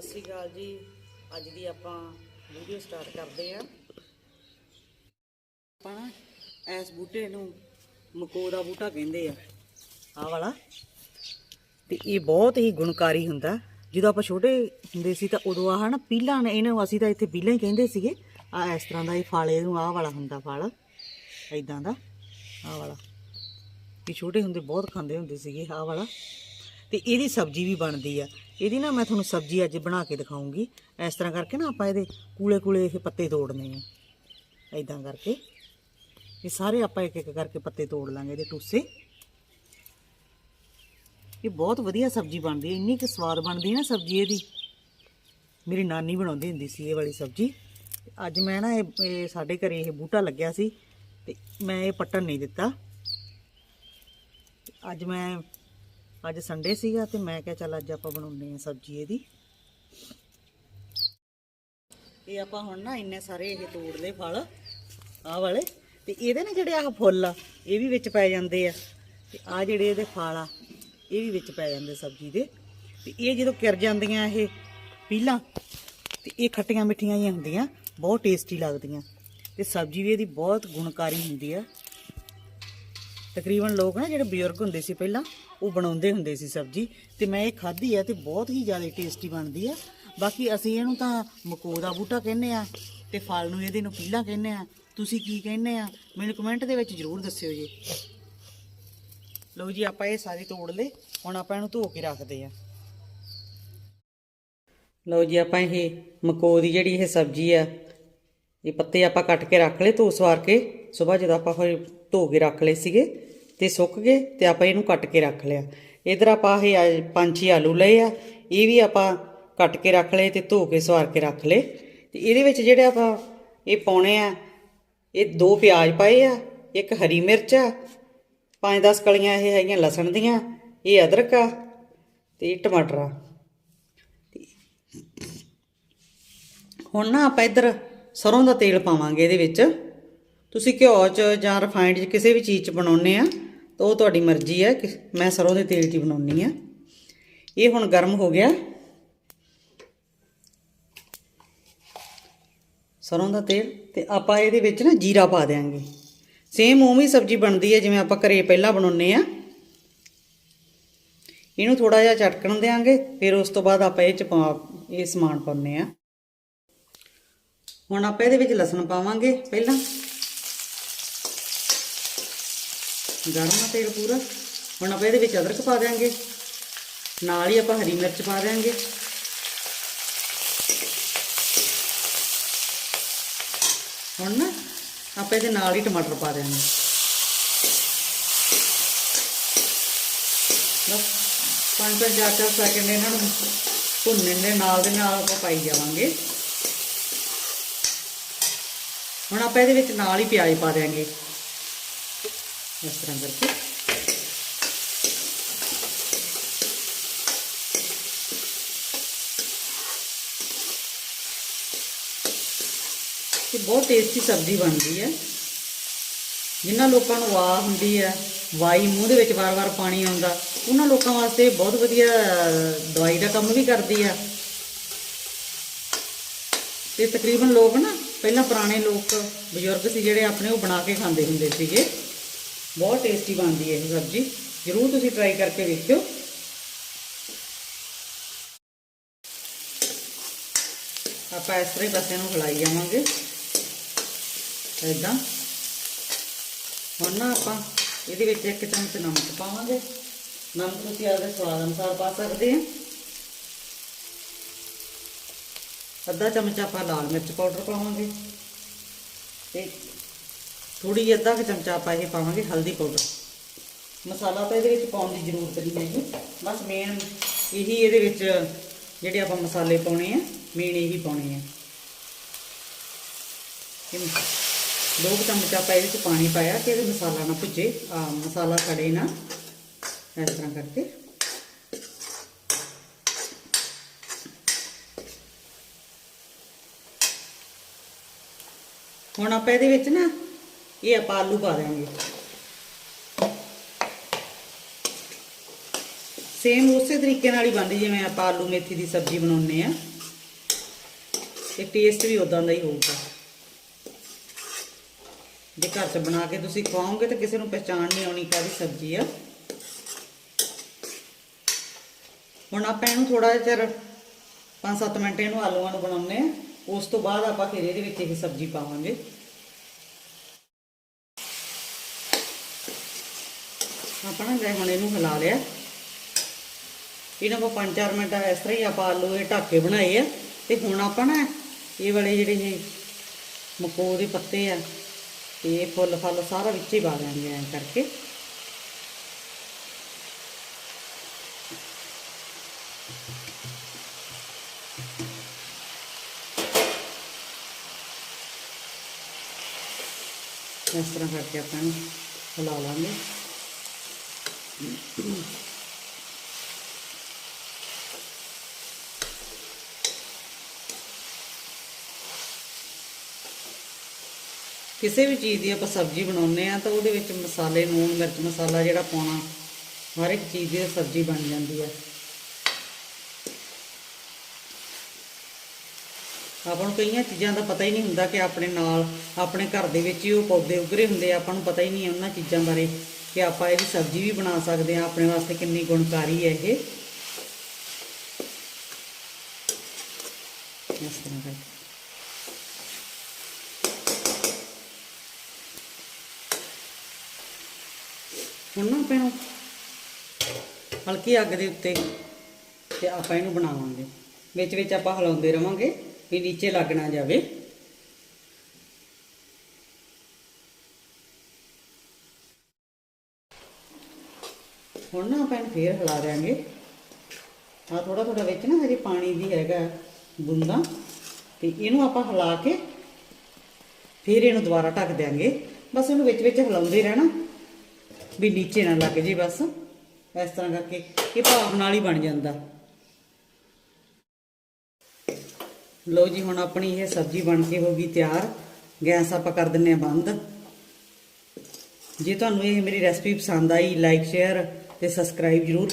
ਸਤਿ ਸ੍ਰੀ ਅਕਾਲ ਜੀ। ਅੱਜ ਦੀ ਆਪਾਂ ਵੀਡੀਓ ਸਟਾਰਟ ਕਰਦੇ ਆ ਆਪਾਂ ਨਾ ਇਸ ਬੂਟੇ ਨੂੰ ਮਕੋ ਦਾ ਬੂਟਾ ਕਹਿੰਦੇ ਆ। ਆਹ ਵਾਲਾ। ਤੇ ਇਹ ਬਹੁਤ ਹੀ ਗੁਣਕਾਰੀ ਹੁੰਦਾ। ਜਦੋਂ ਆਪਾਂ ਛੋਟੇ ਹੁੰਦੇ ਸੀ ਤਾਂ ਉਦੋਂ ਆਹ ਨਾ ਪੀਲਾ ਨੇ ਇਹਨੂੰ ਅਸੀਂ ਤਾਂ ਇੱਥੇ ਪੀਲਾਂ ਹੀ ਕਹਿੰਦੇ ਸੀਗੇ। ਆ ਇਸ ਤਰ੍ਹਾਂ ਦਾ ਇਹ ਫਲ ਇਹਨੂੰ ਆਹ ਵਾਲਾ ਹੁੰਦਾ ਫਲ। ਐਦਾਂ ਦਾ। ਆਹ ਵਾਲਾ। ਵੀ ਛੋਟੇ ਹੁੰਦੇ ਬਹੁਤ ਖਾਂਦੇ ਹੁੰਦੇ ਸੀਗੇ ਆਹ ਵਾਲਾ। ਤੇ ਇਹਦੀ ਸਬਜ਼ੀ ਵੀ ਬਣਦੀ ਆ। ਇਹਦੀ ਨਾ ਮੈਂ ਤੁਹਾਨੂੰ ਸਬਜ਼ੀ ਅੱਜ ਬਣਾ ਕੇ ਦਿਖਾਉਂਗੀ। ਇਸ ਤਰ੍ਹਾਂ ਕਰਕੇ ਨਾ ਆਪਾਂ ਇਹਦੇ ਕੂਲੇ ਕੂਲੇ ਇਹ ਪੱਤੇ ਤੋੜਨੇ ਆ। ਐਦਾਂ ਕਰਕੇ। ਇਹ ਸਾਰੇ ਆਪਾਂ ਇੱਕ ਇੱਕ ਕਰਕੇ ਪੱਤੇ ਤੋੜ ਲਾਂਗੇ ਇਹਦੇ ਟੂਸੇ। ਇਹ ਬਹੁਤ ਵਧੀਆ ਸਬਜ਼ੀ ਬਣਦੀ ਹੈ ਇੰਨੀ ਕਿ ਸਵਾਦ ਬਣਦੀ ਹੈ ਨਾ ਸਬਜ਼ੀ ਇਹਦੀ। ਮੇਰੀ ਨਾਨੀ ਬਣਾਉਂਦੀ ਹੁੰਦੀ ਸੀ ਇਹ ਵਾਲੀ ਸਬਜ਼ੀ। ਅੱਜ ਮੈਂ ਨਾ ਇਹ ਇਹ ਸਾਡੇ ਘਰੇ ਇਹ ਬੂਟਾ ਲੱਗਿਆ ਸੀ ਤੇ ਮੈਂ ਇਹ ਪੱਟਣ ਨਹੀਂ ਦਿੱਤਾ। ਅੱਜ ਮੈਂ ਅੱਜ ਸੰਡੇ ਸੀਗਾ ਤੇ ਮੈਂ ਕਿਹਾ ਚੱਲ ਅੱਜ ਆਪਾਂ ਬਣਾਉਂਦੇ ਆ ਸਬਜ਼ੀ ਇਹਦੀ। ਇਹ ਆਪਾਂ ਹੁਣ ਨਾ ਇੰਨੇ ਸਾਰੇ ਇਹ ਤੋੜ ਲਏ ਫਲ, ਆਹ ਵਾਲੇ, ਤੇ ਇਹਦੇ ਨੇ ਜਿਹੜੇ ਆਹ ਫੁੱਲ ਆ, ਇਹ ਵੀ ਵਿੱਚ ਪੈ ਜਾਂਦੇ ਆ। ਤੇ ਆ ਜਿਹੜੇ ਇਹਦੇ ਫਲ ਆ, ਇਹ ਵੀ ਵਿੱਚ ਪੈ ਜਾਂਦੇ ਸਬਜ਼ੀ ਦੇ। ਤੇ ਇਹ ਜਦੋਂ ਕਿਰ ਜਾਂਦੀਆਂ ਇਹ ਪੀਲਾਂ, ਤੇ ਇਹ ਖੱਟੀਆਂ ਮਿੱਠੀਆਂ ਹੀ ਹੁੰਦੀਆਂ, ਬਹੁਤ ਟੇਸਟੀ ਲੱਗਦੀਆਂ। ਤੇ ਸਬਜ਼ੀ ਵੀ ਇਹਦੀ ਬਹੁਤ ਗੁਣਕਾਰੀ ਹੁੰਦੀ ਆ। ਤਕਰੀਬਨ ਲੋਕ ਨਾ ਜਿਹੜੇ ਬਜ਼ੁਰਗ ਹੁੰਦੇ ਸੀ ਪਹਿਲਾਂ, ਉਹ ਬਣਾਉਂਦੇ ਹੁੰਦੇ ਸੀ ਸਬਜ਼ੀ ਤੇ ਮੈਂ ਇਹ ਖਾਧੀ ਆ ਤੇ ਬਹੁਤ ਹੀ ਜ਼ਿਆਦਾ ਟੇਸਟੀ ਬਣਦੀ ਆ। ਬਾਕੀ ਅਸੀਂ ਇਹਨੂੰ ਤਾਂ ਮਕੋ ਦਾ ਬੂਟਾ ਕਹਿੰਦੇ ਆ ਤੇ ਫਲ ਨੂੰ ਇਹਦੇ ਨੂੰ ਪੀਲਾ ਕਹਿੰਦੇ ਆ। ਤੁਸੀਂ ਕੀ ਕਹਿੰਦੇ ਆ? ਮੈਨੂੰ ਕਮੈਂਟ ਦੇ ਵਿੱਚ ਜ਼ਰੂਰ ਦੱਸਿਓ ਜੀ। ਲਓ ਜੀ, ਆਪਾਂ ਇਹ ਸਾਰੇ ਤੋੜ ਲਏ, ਹੁਣ ਆਪਾਂ ਇਹਨੂੰ ਧੋ ਕੇ ਰੱਖਦੇ ਆ। ਲਓ ਜੀ, ਆਪਾਂ ਇਹ ਮਕੋ ਦੀ ਜਿਹੜੀ ਇਹ ਸਬਜ਼ੀ ਆ ਇਹ ਪੱਤੇ ਆਪਾਂ ਕੱਟ ਕੇ ਰੱਖ ਲਏ, ਧੋ ਸਵਾਰ ਕੇ। ਸਵੇਰ ਜਦੋਂ ਆਪਾਂ ਫਿਰ ਧੋ ਕੇ ਰੱਖ ਲਏ ਸੀਗੇ ਤੇ ਸੁੱਕ ਗਏ ਤੇ ਆਪਾਂ ਇਹਨੂੰ ਕੱਟ ਕੇ ਰੱਖ ਲਿਆ। ਇਧਰ ਆਪਾਂ ਇਹ ਆ- ਪੰਜ ਛੇ ਆਲੂ ਲਏ ਆ, ਇਹ ਵੀ ਆਪਾਂ ਕੱਟ ਕੇ ਰੱਖ ਲਏ ਤੇ ਧੋ ਕੇ ਸਵਾਰ ਕੇ ਰੱਖ ਲਏ। ਤੇ ਇਹਦੇ ਵਿੱਚ ਜਿਹੜੇ ਆਪਾਂ ਇਹ ਪਾਉਣੇ ਆ, ਇਹ ਦੋ ਪਿਆਜ਼ ਪਾਏ ਆ, ਇੱਕ ਹਰੀ ਮਿਰਚ ਆ ਪੰਜ 10 ਕਲੀਆਂ ਇਹ ਹੈਗੀਆਂ ਲਸਣ ਦੀਆਂ, ਇਹ ਅਦਰਕ ਆ ਤੇ ਇਹ ਟਮਾਟਰ ਆ। ਹੁਣ ਨਾ ਆਪਾਂ ਇੱਧਰ ਸਰੋਂ ਦਾ ਤੇਲ ਪਾਵਾਂਗੇ ਇਹਦੇ ਵਿੱਚ। ਤੁਸੀਂ ਘਿਓ 'ਚ ਜਾਂ ਰਿਫਾਈਨਡ 'ਚ ਕਿਸੇ ਵੀ ਚੀਜ਼ 'ਚ ਬਣਾਉਨੇ ਆ, ਤਾਂ ਉਹ ਤੁਹਾਡੀ ਮਰਜ਼ੀ ਹੈ ਕਿ ਮੈਂ ਸਰੋਂ ਦੇ ਤੇਲ 'ਚ ਹੀ ਬਣਾਉਣੀ ਆ। ਇਹ ਹੁਣ ਗਰਮ ਹੋ ਗਿਆ। ਸਰੋਂ ਦਾ ਤੇਲ ਤੇ ਆਪਾਂ ਇਹਦੇ ਵਿੱਚ ਨਾ ਜੀਰਾ ਪਾ ਦੇਾਂਗੇ ਸੇਮ ਉਵੇਂ ਹੀ ਸਬਜ਼ੀ ਬਣਦੀ ਹੈ ਜਿਵੇਂ ਆਪਾਂ ਘਰੇ ਪਹਿਲਾਂ ਬਣਾਉਨੇ ਆ। ਇਹਨੂੰ ਥੋੜਾ ਜਿਹਾ ਚਟਕਣ ਦੇਾਂਗੇ ਫਿਰ ਉਸ ਤੋਂ ਬਾਅਦ ਆਪਾਂ ਇਹ ਚ ਪਾ, ਇਹ ਸਮਾਨ ਪਾਉਨੇ ਆ। ਹੁਣ ਆਪਾਂ ਇਹਦੇ ਵਿੱਚ ਲਸਣ ਪਾਵਾਂਗੇ ਪਹਿਲਾਂ। ਗਰਮ ਤੇਲ ਪੂਰਾ। ਹੁਣ ਆਪਾਂ ਇਹਦੇ ਵਿੱਚ ਅਦਰਕ ਪਾ ਦਿਆਂਗੇ। ਨਾਲ ਹੀ ਆਪਾਂ ਹਰੀ ਮਿਰਚ ਪਾ ਦਿਆਂਗੇ। ਹੁਣ ਨਾ ਆਪਾਂ ਇਹਦੇ ਨਾਲ ਹੀ ਟਮਾਟਰ ਪਾ ਦਿਆਂਗੇ। ਬਸ ਪੰਜ ਪੰਜ ਚਾਰ ਚਾਰ ਸੈਕਿੰਡ ਇਹਨਾਂ ਨੂੰ ਭੁੰਨਣ ਦੇ ਨਾਲ ਦੇ ਨਾਲ ਆਪਾਂ ਪਾਈ ਜਾਵਾਂਗੇ। ਹੁਣ ਆਪਾਂ ਇਹਦੇ ਵਿੱਚ ਨਾਲ ਹੀ ਪਿਆਜ਼ ਪਾ ਦਿਆਂਗੇ। ਇਸ ਤਰ੍ਹਾਂ ਕਰਕੇ। ਇਹ ਬਹੁਤ ਟੇਸਟੀ ਸਬਜ਼ੀ ਬਣਦੀ ਹੈ। ਜਿਨ੍ਹਾਂ ਲੋਕਾਂ ਨੂੰ ਵਾਹ ਹੁੰਦੀ ਹੈ ਵਾਈ ਮੂੰਹ ਦੇ ਵਿੱਚ ਵਾਰ-ਵਾਰ ਪਾਣੀ ਆਉਂਦਾ, ਉਹਨਾਂ ਲੋਕਾਂ ਵਾਸਤੇ ਬਹੁਤ ਵਧੀਆ ਦਵਾਈ ਦਾ ਕੰਮ ਵੀ ਕਰਦੀ ਆ ਤੇ ਤਕਰੀਬਨ ਲੋਕ ਨਾ, ਪਹਿਲਾਂ ਪੁਰਾਣੇ ਲੋਕ, ਬਜ਼ੁਰਗ ਸੀ ਜਿਹੜੇ ਆਪਣੇ ਉਹ ਬਣਾ ਕੇ ਖਾਂਦੇ ਹੁੰਦੇ ਸੀਗੇ। ਬਹੁਤ ਟੇਸਟੀ ਬਣਦੀ ਹੈ ਇਹ ਸਬਜ਼ੀ, ਜ਼ਰੂਰ ਤੁਸੀਂ ਟਰਾਈ ਕਰਕੇ ਵੇਖਿਓ। ਆਪਾਂ ਇਸ ਤਰ੍ਹਾਂ ਹੀ ਪਾਸੇ ਨੂੰ ਹਿਲਾਈ ਜਾਵਾਂਗੇ। ਇਦਾਂ ਹੁਣ ਨਾ ਆਪਾਂ ਇਹਦੇ ਵਿੱਚ ਇੱਕ ਚਮਚ ਨਮਕ ਪਾਵਾਂਗੇ। ਨਮਕ ਤੁਸੀਂ ਆਪਦੇ ਸਵਾਦ ਅਨੁਸਾਰ ਪਾ ਸਕਦੇ ਆ। ਅੱਧਾ ਚਮਚ ਆਪਾਂ ਲਾਲ ਮਿਰਚ ਪਾਊਡਰ ਪਾਵਾਂਗੇ ਤੇ ਥੋੜੀ ਅੱਧਾ ਕੁ ਚਮਚਾ ਆਪਾਂ ਇਹ ਪਾਵਾਂਗੇ ਹਲਦੀ ਪਾਊਡਰ। ਮਸਾਲਾ ਤਾਂ ਇਹਦੇ ਵਿੱਚ ਪਾਉਣ ਦੀ ਜ਼ਰੂਰਤ ਨਹੀਂ ਹੈਗੀ, ਬਸ ਮੇਨ ਇਹੀ ਇਹਦੇ ਵਿੱਚ ਜਿਹੜੇ ਆਪਾਂ ਮਸਾਲੇ ਪਾਉਣੇ ਆ ਮੇਨ ਇਹੀ ਪਾਉਣੇ ਆ। ਦੋ ਕੁ ਚਮਚ ਆਪਾਂ ਇਹਦੇ ਵਿੱਚ ਪਾਣੀ ਪਾਇਆ ਕਿ ਇਹਦੇ ਮਸਾਲਾ ਨਾ ਭੁੱਜੇ ਆ ਮਸਾਲਾ ਸੜੇ ਨਾ, ਇਸ ਤਰ੍ਹਾਂ ਕਰਕੇ। ਹੁਣ ਆਪਾਂ ਇਹਦੇ ਵਿੱਚ ਨਾ ਇਹ ਆਪਾਂ ਆਲੂ ਪਾ ਦਿਆਂਗੇ ਸੇਮ ਉਸੇ ਤਰੀਕੇ ਨਾਲ ਹੀ ਬਣਦੀ ਜਿਵੇਂ ਆਪਾਂ ਆਲੂ ਮੇਥੀ ਦੀ ਸਬਜ਼ੀ ਬਣਾਉਂਦੇ ਆ ਤੇ ਟੇਸਟ ਵੀ ਉਦਾਂ ਦਾ ਹੀ ਹੋਊਗਾ। ਜੇ ਘਰ 'ਚ ਬਣਾ ਕੇ ਤੁਸੀਂ ਖਵਾਓਗੇ ਤਾਂ ਕਿਸੇ ਨੂੰ ਪਛਾਣ ਨਹੀਂ ਆਉਣੀ ਕਾਹਦੀ ਸਬਜ਼ੀ ਆ। ਹੁਣ ਆਪਾਂ ਇਹਨੂੰ ਥੋੜਾ ਜਿਹਾ ਚਿਰ 5-7 ਮਿੰਟ ਇਹਨੂੰ ਆਲੂਆਂ ਨੂੰ ਬਣਾਉਂਦੇ ਆ ਉਸ ਤੋਂ ਬਾਅਦ ਆਪਾਂ ਫਿਰ ਇਹਦੇ ਵਿੱਚ ਇਹ ਸਬਜ਼ੀ ਪਾਵਾਂਗੇ। ਆਪਾਂ ਨਾ ਗਏ ਹੁਣ ਇਹਨੂੰ ਹਿਲਾ ਲਿਆ। ਇਹਨਾਂ ਕੋ 5-4 ਮਿੰਟ ਇਸ ਤਰ੍ਹਾਂ ਹੀ ਆਪਾਂ ਆਲੂ ਇਹ ਢਾਕੇ ਬਣਾਏ ਆ। ਤੇ ਹੁਣ ਆਪਾਂ ਨਾ ਇਹ ਵਾਲੇ ਜਿਹੜੇ ਇਹ ਮਕੋ ਦੇ ਪੱਤੇ ਆ ਤੇ ਇਹ ਫੁੱਲ ਫਲ ਸਾਰਾ ਵਿੱਚ ਹੀ ਪਾ ਦਿਆਂਗੇ ਐਂ ਕਰਕੇ। ਇਸ ਤਰ੍ਹਾਂ ਕਰਕੇ ਆਪਾਂ ਨੂੰ ਹਿਲਾ ਲਾਂਗੇ। ਕਿਸੇ ਵੀ ਚੀਜ਼ ਦੀ ਆਪਾਂ ਸਬਜ਼ੀ ਬਣਾਉਂਦੇ ਆ ਤਾਂ ਉਹਦੇ ਵਿੱਚ ਮਸਾਲੇ ਨੂਣ ਮਿਰਚ ਮਸਾਲਾ ਜਿਹੜਾ ਪਾਉਣਾ, ਹਰ ਇੱਕ ਚੀਜ਼ ਦੀ ਸਬਜ਼ੀ ਬਣ ਜਾਂਦੀ ਹੈ। ਆਪਾਂ ਨੂੰ ਕਈਆਂ ਚੀਜ਼ਾਂ ਦਾ ਪਤਾ ਹੀ ਨਹੀਂ ਹੁੰਦਾ ਕਿ ਆਪਣੇ ਨਾਲ, ਆਪਣੇ ਘਰ ਦੇ ਵਿੱਚ ਹੀ ਉਹ ਪੌਦੇ ਉਗਰੇ ਹੁੰਦੇ ਆ, ਆਪਾਂ ਨੂੰ ਪਤਾ ਹੀ ਨਹੀਂ ਉਹਨਾਂ ਚੀਜ਼ਾਂ ਬਾਰੇ ਕਿ ਆਪਾਂ ਇਹਦੀ ਸਬਜ਼ੀ ਵੀ ਬਣਾ ਸਕਦੇ ਆ ਆਪਣੇ ਵਾਸਤੇ ਕਿੰਨੀ ਗੁਣਕਾਰੀ ਹੈ ਇਹ। ਇਸ ਤਰ੍ਹਾਂ ਕਰਕੇ। ਹੁਣ ਨਾ ਆਪਾਂ ਇਹਨੂੰ ਹਲਕੀ ਅੱਗ ਦੇ ਉੱਤੇ ਤੇ ਆਪਾਂ ਇਹਨੂੰ ਬਣਾਵਾਂਗੇ। ਵਿੱਚ ਵਿੱਚ ਆਪਾਂ ਹਿਲਾਉਂਦੇ ਰਵਾਂਗੇ। ਵੀ ਨੀਚੇ ਲੱਗ ਨਾ ਜਾਵੇ। ਹੁਣ ਨਾ ਆਪਾਂ ਇਹਨੂੰ ਫੇਰ ਹਿਲਾ ਦਿਆਂਗੇ। ਆ ਥੋੜਾ ਥੋੜਾ ਵਿੱਚ ਨਾ ਹਜੇ ਪਾਣੀ ਦੀ ਹੈਗਾ ਬੂੰਦਾਂ। ਤੇ ਇਹਨੂੰ ਆਪਾਂ ਹਿਲਾ ਕੇ ਫਿਰ ਇਹਨੂੰ ਦੁਬਾਰਾ ਢੱਕ ਦਿਆਂਗੇ। ਬਸ ਇਹਨੂੰ ਵਿੱਚ ਵਿੱਚ ਹਿਲਾਉਂਦੇ ਰਹਿਣਾ। ਵੀ ਨੀਚੇ ਨਾ ਲੱਗ ਜੇ ਬਸ। ਇਸ ਤਰ੍ਹਾਂ ਕਰਕੇ ਇਹ ਭਾਵ ਨਾਲ ਹੀ ਬਣ ਜਾਂਦਾ। ਲਓ ਜੀ, ਹੁਣ ਆਪਣੀ ਇਹ ਸਬਜ਼ੀ ਬਣ ਕੇ ਹੋ ਗਈ ਤਿਆਰ। ਗੈਸ ਆਪਾਂ ਕਰ ਦਿੰਨੇ ਆ ਬੰਦ। ਜੇ ਤੁਹਾਨੂੰ ਇਹ ਮੇਰੀ ਰੈਸਪੀ ਪਸੰਦ ਆਈ ਲਾਈਕ ਸ਼ੇਅਰ ਤੇ ਸਬਸਕ੍ਰਾਈਬ ਜਰੂਰ